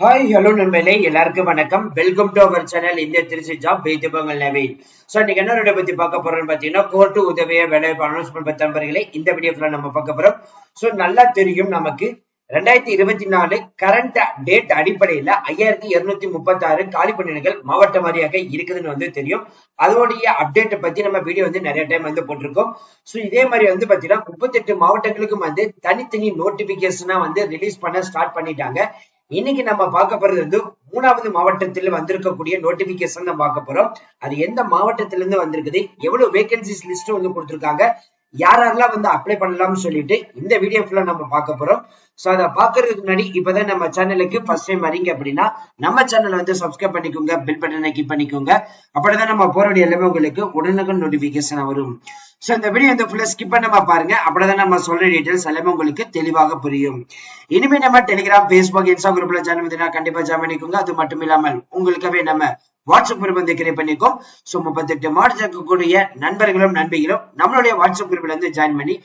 Hi hello நண்பர்களே. எல்லாருக்கும் வணக்கம். வெல்கம் டு அவர் சேனல் இந்திய திருச்சி ஜாப் வைத்தியபங்கள் நவீன் ஸோ இன்னைக்கு என்ன பத்தி பார்க்க போறோம்னு பாத்தீங்கன்னா கோர்ட்டு உதவிய வேலைவாய்ப்பு அனௌன்ஸ்மெண்ட் பத்தி நண்பர்களே இந்த வீடியோல நம்ம பார்க்க போறோம். ஸோ நல்லா தெரியும் நமக்கு. ரெண்டாயிரத்தி இருபத்தி நாலு கரண்ட் டேட் அடிப்படையில ஐயாயிரத்தி இருநூத்தி முப்பத்தி ஆறு காலி பணியிடங்கள் மாவட்ட வாரியாக இருக்குதுன்னு வந்து தெரியும். அதோடைய அப்டேட் பத்தி நம்ம வீடியோ வந்து நிறைய டைம் வந்து போட்டிருக்கோம். ஸோ இதே மாதிரி வந்து பாத்தீங்கன்னா முப்பத்தெட்டு மாவட்டங்களுக்கும் வந்து தனித்தனி நோட்டிபிகேஷனா வந்து ரிலீஸ் பண்ண ஸ்டார்ட் பண்ணிட்டாங்க. இன்னைக்கு நம்ம பார்க்க போறது வந்து மூணாவது மாவட்டத்தில் வந்திருக்கக்கூடிய நோட்டிபிகேஷன் தான் பார்க்க போறோம். அது எந்த மாவட்டத்திலிருந்து வந்திருக்குது? எவ்வளவு வேகன்சிஸ் லிஸ்ட் வந்து கொடுத்திருக்காங்க? யார் யாரெல்லாம் வந்து அப்ளை பண்ணலாம்னு சொல்லிட்டு இந்த வீடியோ ஃபுல்லா நம்ம பார்க்க போறோம். ஸோ அதை பாக்குறதுக்கு முன்னாடி இப்பதான் நம்ம சேனலுக்கு ஃபர்ஸ்ட் டைம் வரீங்க அப்படின்னா நம்ம சேனலை வந்து சப்ஸ்கிரைப் பண்ணிக்கோங்க பெல் பட்டனை கிளிக் பண்ணிக்கோங்க. அப்படிதான் நம்ம போற வேண்டிய எல்லாமே உங்களுக்கு உடனுக்குடன் நோட்டிபிகேஷன் வரும். சோ இந்த வீடியோ வந்து ஃபுல்லா ஸ்கிப் பண்ணாம பாருங்க. அப்படிதான் நம்ம சொல்ற டீடைல்ஸ் எல்லாமே உங்களுக்கு தெளிவாக புரியும். இனிமே நம்ம டெலிகிராம் ஃபேஸ்புக் இன்ஸ்டா குரூப்ல ஜாயின் பண்ணினா கண்டிப்பா ஜாயின் பண்ணிக்கோங்க. அது மட்டும் இல்லாமல் உங்களுக்காகவே நம்ம வாட்ஸ்அப் குரூப் வந்து கிரியேட் பண்ணிக்கோம் சோ முப்பத்தெட்டு மார்ச் இருக்கக்கூடிய நண்பர்களும் நண்பிகளும் நம்மளுடைய வாட்ஸ்அப் குரூப்ல இருந்து ஜாயின் பண்ணி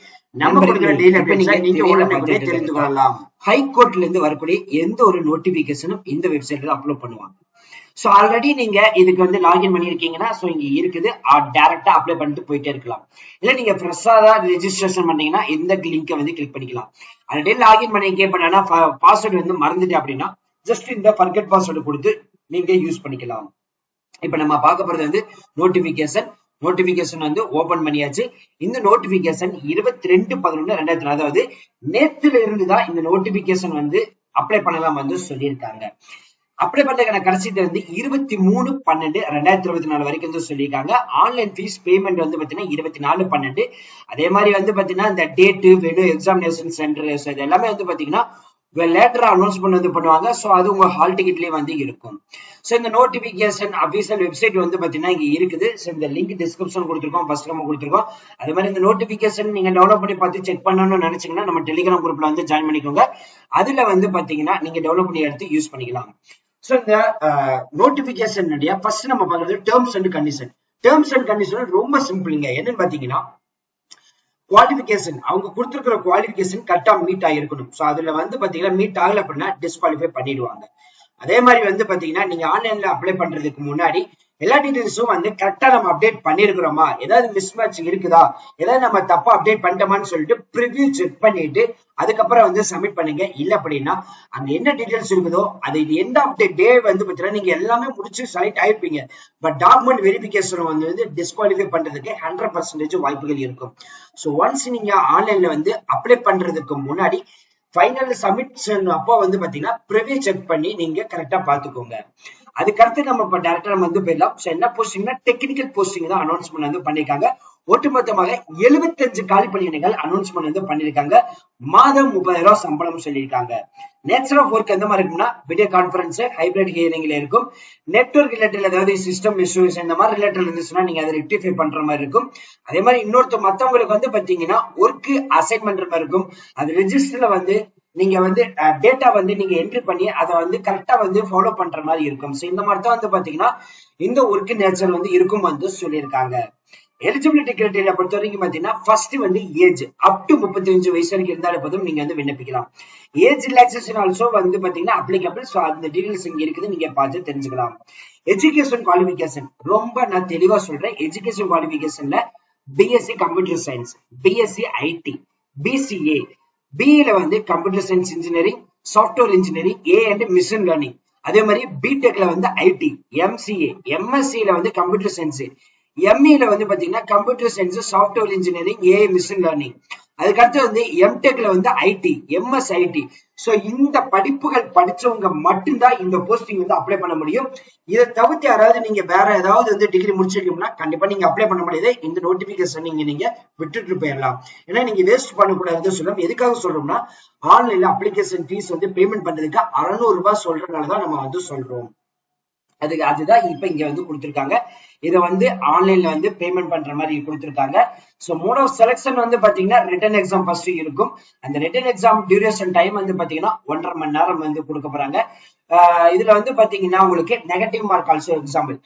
நம்ம கொடுக்குற டெய்லி அப்டேட்ஸ் நீங்க உடனே தெரிந்து கொள்ளலாம். ஹை கோர்ட்ல இருந்து வரக்கூடிய எந்த ஒரு நோட்டிபிகேஷனும் இந்த வெப்சைட்ல அப்லோட் பண்ணுவாங்க. சோ ஆல்ரெடி நீங்க இதுக்கு வந்து லாகின் பண்ணிருக்கீங்கன்னா சோ இங்க இருக்குது. டைரக்டா அப்ளை பண்ணிட்டு போயிட்டே இருக்கலாம். இல்ல நீங்க ஃப்ரெஷ்ஷா தான் ரெஜிஸ்ட்ரேஷன் பண்ணீங்கன்னா இந்த லிங்கை வந்து கிளிக் பண்ணிக்கலாம். ஆல்ரெடி லாகின் பண்ணி கே பண்ணா பாஸ்வேர்டு வந்து மறந்துட்டு அப்படின்னா ஜஸ்ட் இந்த ஃபர்கெட் பாஸ்வேர்டு கொடுத்து நீங்க யூஸ் பண்ணிக்கலாம். இப்ப நம்ம பார்க்க போறது வந்து நோட்டிபிகேஷன் நோட்டிபிகேஷன் வந்து ஓபன் பண்ணியாச்சு. இந்த நோட்டிபிகேஷன் இருபத்தி ரெண்டு பதினொன்று ரெண்டாயிரத்தி அதாவது நேத்துல இருந்து தான் இந்த நோட்டிபிகேஷன் வந்து அப்ளை பண்ணலாம் வந்து சொல்லியிருக்காங்க. அப்ளை பண்றதுக்கான கடைசி வந்து இருபத்தி மூணு பன்னெண்டு ரெண்டாயிரத்தி இருபத்தி நாலு வரைக்கும் வந்து சொல்லியிருக்காங்க. ஆன்லைன் ஃபீஸ் பேமெண்ட் வந்து பாத்தீங்கன்னா இருபத்தி நாலு பன்னெண்டு. அதே மாதிரி வந்து பாத்தீங்கன்னா இந்த டேட்டு வெனு எக்ஸாமினேஷன் சென்டர் இது எல்லாமே வந்து பாத்தீங்கன்னா லேட்டரா அனௌன்ஸ் பண்ணது பண்ணுவாங்க. ஸோ அது உங்க ஹால் டிக்கெட்லயே வந்து இருக்கும். ஸோ இந்த நோட்டிபிகேஷன் அபிஷியல் வெப்சைட் வந்து பாத்தீங்கன்னா இங்க இருக்குது. ஸோ இந்த லிங்க் டிஸ்கிரிப்ஷன் கொடுத்துருக்கோம். ஃபர்ஸ்ட் நம்ம கொடுத்துருக்கோம். அதே மாதிரி இந்த நோட்டிபிகேஷன் நீங்க டெவலப் பண்ணி பார்த்து செக் பண்ணணும்னு நினைச்சீங்கன்னா நம்ம டெலிகிராம் குரூப்ல வந்து ஜாயின் பண்ணிக்கோங்க. அதுல வந்து பாத்தீங்கன்னா நீங்க டெவலப் பண்ணி எடுத்து யூஸ் பண்ணிக்கலாம். ஸோ இந்த நோட்டிபிகேஷன் ஃபர்ஸ்ட் நம்ம பார்க்கறது terms and condition terms and condition ரொம்ப சிம்பிளுங்க என்னன்னு பாத்தீங்கன்னா குவாலிபிகேஷன் அவங்க கொடுத்துருக்கிற குவாலிபிகேஷன் கரெக்டா மீட் ஆகிருக்கணும் ஸோ அதுல வந்து பாத்தீங்கன்னா மீட் ஆகல அப்படின்னா டிஸ்குவாலிஃபை பண்ணிடுவாங்க. அதே மாதிரி வந்து பாத்தீங்கன்னா நீங்க ஆன்லைன்ல அப்ளை பண்றதுக்கு முன்னாடி எல்லா டீடைல்ஸும் வந்து கரெக்டா நம்ம அப்டேட் பண்ணிருக்கிறோமா? ஏதாவது மிஸ்மேட்ச் இருக்குதா? ஏதாவது நம்ம தப்பா அப்டேட் பண்ணிட்டோமான்னு சொல்லிட்டு ப்ரிவியூ செக் பண்ணிட்டு அதுக்கப்புறம் வந்து சப்மிட் பண்ணுங்க. இல்ல அப்படின்னா அங்க என்ன டீடைல்ஸ் இருக்குதோ அது எந்த அப்டேட் டே வந்து பாத்தீங்கன்னா நீங்க எல்லாமே முடிச்சு செலக்ட் ஆயிருப்பீங்க. பட் டாக்குமெண்ட் வெரிபிகேஷன் வந்து வந்து டிஸ்குவாலிஃபை பண்றதுக்கு ஹண்ட்ரட் பர்சன்டேஜ் வாய்ப்புகள் இருக்கும். ஸோ ஒன்ஸ் நீங்க ஆன்லைன்ல வந்து அப்ளை பண்றதுக்கு முன்னாடி ஃபைனல் சப்மிஷன் அப்போ வந்து பாத்தீங்கன்னா ப்ரிவியூ செக் பண்ணி நீங்க கரெக்டா பாத்துக்கோங்க அதுக்கடுத்து நம்ம இப்ப டேரக்டா நம்ம வந்து போயிடலாம். என்ன போஸ்டிங்னா டெக்னிக்கல் போஸ்டிங் தான் அனௌன்ஸ்மெண்ட் வந்து பண்ணிருக்காங்க ஒட்டுமொத்தமாக எழுபத்தஞ்சு காலி பணியிடங்கள் அனௌன்ஸ்மெண்ட் வந்து பண்ணிருக்காங்க மாதம் முப்பதாயிரம் ரூபாய் சம்பளம் சொல்லியிருக்காங்க. நேச்சர் ஆஃப் ஒர்க் எந்த மாதிரி இருக்கும்னா வீடியோ கான்பரன்ஸ் ஹைபிரிட் ஹியரிங்ல இருக்கும். நெட்ஒர்க் ரிலேட்டட் ஏதாவது சிஸ்டம் இஷ்யூஸ் இந்த மாதிரி ரிலேட்டட் இருந்துச்சுன்னா நீங்க அதை ரெக்டிஃபை பண்ற மாதிரி இருக்கும். அதே மாதிரி இன்னொருத்தர் மத்தவங்களுக்கு வந்து பாத்தீங்கன்னா ஒர்க் அசைன்மெண்ட் மாதிரி இருக்கும். அது ரெஜிஸ்டர்ல வந்து நீங்க வந்து டேட்டா வந்து நீங்க என்ட்ரி பண்ணி அதை வந்து கரெக்டா வந்து ஃபாலோ பண்ற மாதிரி இருக்கும். ஸோ இந்த மாதிரி தான் வந்து பாத்தீங்கன்னா இந்த ஒர்க் நேச்சர் வந்து இருக்கும் வந்து சொல்லியிருக்காங்க. எலிஜிபிலிட்டி கிரைட்டீரியா பொறுத்த வரைக்கும் பாத்தீங்கன்னா ஃபர்ஸ்ட் வந்து ஏஜ் அப் டு முப்பத்தி அஞ்சு வயசு வரைக்கும் இருந்தாலே போதும் நீங்க வந்து விண்ணப்பிக்கலாம். ஏஜ் ரிலாக்ஸேஷன் ஆல்சோ வந்து பாத்தீங்கன்னா அப்ளிகபிள் ஸோ அந்த டீடைல்ஸ் இங்க இருக்குது. நீங்க பார்த்து தெரிஞ்சுக்கலாம். எஜுகேஷன் குவாலிபிகேஷன் ரொம்ப நான் தெளிவா சொல்றேன். Education குவாலிபிகேஷன்ல BSc computer science BSc IT BCA பிஇல வந்து computer science engineering software engineering A and machine learning அதே மாதிரி பிடெக்ல வந்து ஐடி எம்சிஏ எம்எஸ்சில வந்து கம்ப்யூட்டர் சயின்ஸ் எம்இல வந்து பாத்தீங்கன்னா computer science software engineering A machine learning அதுக்கடுத்து வந்து எம்டெக்ல வந்து ஐடி எம்எஸ் ஐடி சோ இந்த படிப்புகள் படிச்சவங்க மட்டும்தான் இந்த போஸ்டிங் வந்து அப்ளை பண்ண முடியும். இதை தவிர்த்து யாராவது நீங்க வேற ஏதாவது வந்து டிகிரி முடிச்சிருக்கீங்கன்னா கண்டிப்பா நீங்க அப்ளை பண்ண முடியாது. இந்த நோட்டிபிகேஷன் நீங்க நீங்க விட்டுட்டு போயிடலாம். ஏன்னா நீங்க வேஸ்ட் பண்ணக்கூடாதுன்னு சொல்லணும் எதுக்காக சொல்றோம்னா ஆன்லைன்ல அப்ளிகேஷன் ஃபீஸ் வந்து பேமெண்ட் பண்றதுக்கு அறுநூறு ரூபாய் சொல்றதுனாலதான் நம்ம வந்து சொல்றோம். அதுக்கு அதுதான் இப்ப இங்க வந்து கொடுத்திருக்காங்க. இதை வந்து ஆன்லைன்ல வந்து பேமெண்ட் பண்ற மாதிரி கொடுத்துருக்காங்க. ஸோ மோட் ஆஃப் செலக்ஷன் வந்து பாத்தீங்கன்னா ரிட்டன் எக்ஸாம் ஃபர்ஸ்ட் இருக்கும். அந்த ரிட்டன் எக்ஸாம் டியூரேஷன் டைம் வந்து பாத்தீங்கன்னா ஒன்றரை மணி நேரம் வந்து கொடுக்க போறாங்க. இதுல வந்து பாத்தீங்கன்னா உங்களுக்கு நெகட்டிவ் மார்க் ஆல்சோ எக்ஸாம்பிள்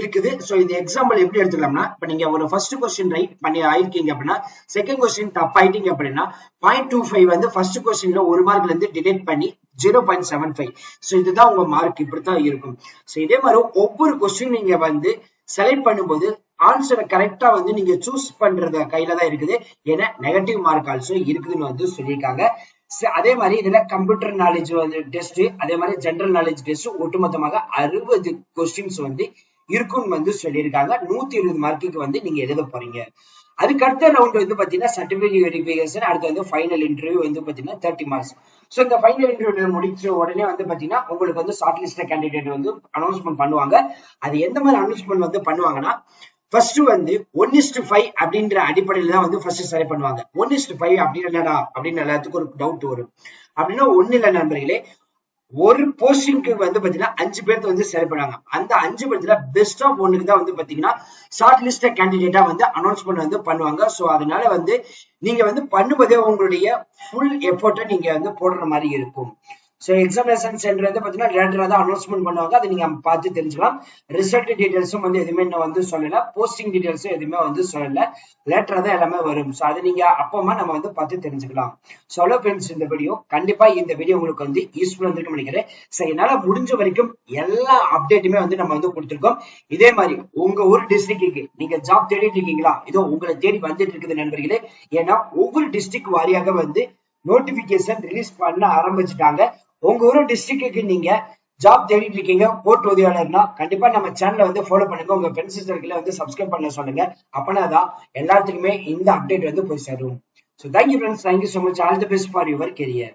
இருக்குது. சோ இந்த எக்ஸாம்பிள் எப்படி எடுத்துக்கலாம்னா இப்ப நீங்க ஒரு ஃபர்ஸ்ட் கொஸ்டின் ரைட் பண்ணி ஆயிருக்கீங்க அப்படின்னா செகண்ட் கொஸ்டின் தப்பாயிட்டீங்க அப்படின்னா பாயிண்ட் டூ ஃபைவ் வந்து ஃபர்ஸ்ட் கொஸ்டின்ல ஒரு மார்க்ல இருந்து டிடெக்ட் பண்ணி zero point seven five. So இதுதான் உங்க மார்க் இப்படித்தான் இருக்கும். ஸோ இதே மாதிரி ஒவ்வொரு கொஸ்டின் நீங்க வந்து செலக்ட் பண்ணும்போது ஆன்சரை கரெக்டா வந்து நீங்க சூஸ் பண்றத கையில தான் இருக்குது. ஏன்னா நெகட்டிவ் மார்க் ஆல்சோ இருக்குதுன்னு வந்து சொல்லியிருக்காங்க. அதே மாதிரி இதுல கம்ப்யூட்டர் நாலேஜ் வந்து டெஸ்ட் அதே மாதிரி ஜெனரல் நாலேஜ் டெஸ்ட் ஒட்டுமொத்தமாக அறுபது கொஸ்டின்ஸ் வந்து இருக்கும்னு வந்து சொல்லியிருக்காங்க. நூத்தி இருபது மார்க்குக்கு வந்து நீங்க எழுத போறீங்க. அதுக்கு அடுத்த ரவுண்ட் வந்து பாத்தீங்கன்னா சர்டிபிகேட் வெரிஃபிகேஷன் அடுத்து வந்து ஃபைனல் இன்டர்வியூ வந்து பாத்தீங்கன்னா தேர்ட்டி மார்க்ஸ் ஸோ இந்த ஃபைனல் இன்டர்வியூ முடிச்ச உடனே வந்து பாத்தீங்கன்னா உங்களுக்கு வந்து ஷார்ட் லிஸ்ட் கேண்டிடேட் வந்து அனௌன்ஸ்மெண்ட் பண்ணுவாங்க. அது எந்த மாதிரி அனௌன்ஸ்மெண்ட் வந்து பண்ணுவாங்கன்னா ஃபர்ஸ்ட் வந்து ஒன் இஸ்டு ஃபைவ் அப்படின்ற அடிப்படையில தான் வந்து ஃபர்ஸ்ட் செலக்ட் பண்ணுவாங்க. ஒன் இஸ்டு ஃபைவ் அப்படின்னு என்னடா அப்படின்னு எல்லாத்துக்கும் ஒரு டவுட் வரும். அப்படின்னா ஒண்ணு இல்லை நண்பர்களே ஒரு போஸ்டிங்க்கு வந்து பாத்தீங்கன்னா அஞ்சு பேர்த்த வந்து செலக்ட் பண்ணாங்க அந்த அஞ்சு பேர்த்துல பெஸ்ட் ஆஃப் ஒன்னுக்கு தான் வந்து பாத்தீங்கன்னா ஷார்ட் லிஸ்ட் கேண்டிடேட்டா வந்து அனௌன்ஸ்மெண்ட் வந்து பண்ணுவாங்க. சோ அதனால வந்து நீங்க வந்து பண்ணும்போதே உங்களுடைய ஃபுல் எஃபோர்ட்டை நீங்க வந்து போடுற மாதிரி இருக்கும். ஸோ எக்ஸாமினேஷன் சென்டர் வந்து பார்த்தீங்கன்னா லேட்டராக தான் அனௌன்ஸ்மெண்ட் பண்ணுவாங்க. அதை நீங்க பார்த்து தெரிஞ்சுக்கலாம். ரிசல்ட் டீடைல்ஸும் வந்து எதுவுமே நான் வந்து சொல்லல. போஸ்டிங் டீடைல்ஸும் எதுவுமே வந்து சொல்லல. லேட்டராக தான் எல்லாமே வரும். ஸோ அதை நீங்க அப்பமா நம்ம வந்து பார்த்து தெரிஞ்சுக்கலாம். ஸோ ஹலோ ஃப்ரெண்ட்ஸ் இந்த வீடியோ கண்டிப்பா இந்த வீடியோ உங்களுக்கு வந்து யூஸ்ஃபுல் வந்திருக்கும் நினைக்கிறேன். ஸோ என்னால முடிஞ்ச வரைக்கும் எல்லா அப்டேட்டுமே வந்து நம்ம வந்து கொடுத்துருக்கோம். இதே மாதிரி உங்க ஊர் டிஸ்ட்ரிக்ட்டுக்கு நீங்க ஜாப் தேடிட்டு இருக்கீங்களா? இதோ உங்களை தேடி வந்துட்டு இருக்குது நண்பர்களே. ஏன்னா ஒவ்வொரு டிஸ்ட்ரிக்ட் வாரியாக வந்து நோட்டிபிகேஷன் ரிலீஸ் பண்ண ஆரம்பிச்சிட்டாங்க. உங்க ஊர் டிஸ்ட்ரிக்ட்டுக்கு நீங்க ஜாப் தேடிட்டு இருக்கீங்க போர்ட் உதவியாளர்னா கண்டிப்பா நம்ம சேனலை வந்து ஃபாலோ பண்ணுங்க. உங்க ஃப்ரெண்ட்ஸ் சர்க்கிள் வந்து சப்ஸ்கிரைப் பண்ண சொல்லுங்க. அப்பனா தான் எல்லாத்துக்குமே இந்த அப்டேட் வந்து போய் சேரும். So thank you friends thank you so much all the best for your career